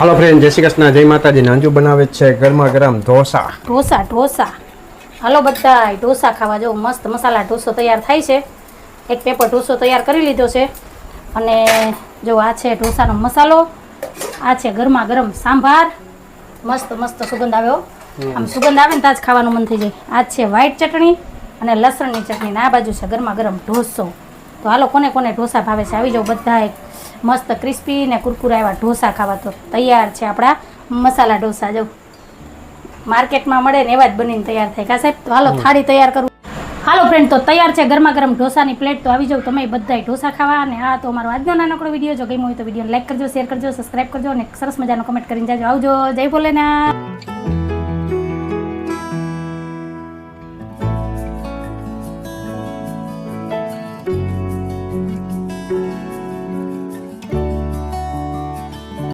હાલો friend જય શ્રી કૃષ્ણ. જય માતાજી. નાંજુ બનાવે છે ગરમા ગરમ ઢોસા. ઢોસા ઢોસા. હાલો બધા ઢોસા ખાવા જો મસ્ત મસાલા ઢોસો તૈયાર થાય છે. એક પેપર ઢોસો તૈયાર કરી લીધો છે. અને જો આ છે ઢોસાનો મસાલો આ છે ગરમા ગરમ સાંભાર. મસ્ત મસ્ત સુગંધ આવ્યો આમ સુગંધ આવે ને ત્યાં જ ખાવાનું મન થઈ જાય. આ છે વ્હાઈટ ચટણી અને લસણની ચટણી. ને આ બાજુ છે ગરમા ગરમ ઢોસો. તો હાલો કોને કોને ઢોસા ભાવે છે આવી જાઓ બધા મસ્ત ક્રિસ્પી ને કુરકુરા એવા ઢોસા ખાવા તો તૈયાર છે આપણા મસાલા ઢોસા જો. માર્કેટમાં મળે ને એવા જ બનીને તૈયાર થાય. કા સાહેબ? તો હાલો થાળી તૈયાર કરું. હાલો ફ્રેન્ડ તો તૈયાર છે ગરમા ગરમ ઢોસાની પ્લેટ તો આવી જાવ તમે બધાય ઢોસા ખાવા. અને આ તો અમારો આજનો નાનકડો વીડિયો જો ગમ્યો હોય તો વીડિયો લાઈક કરજો શેર કરજો સબસ્ક્રાઈબ કરજો અને સરસ મજાનો કમેન્ટ કરીને જાજો. આવજો. જય ભોલેનાથ.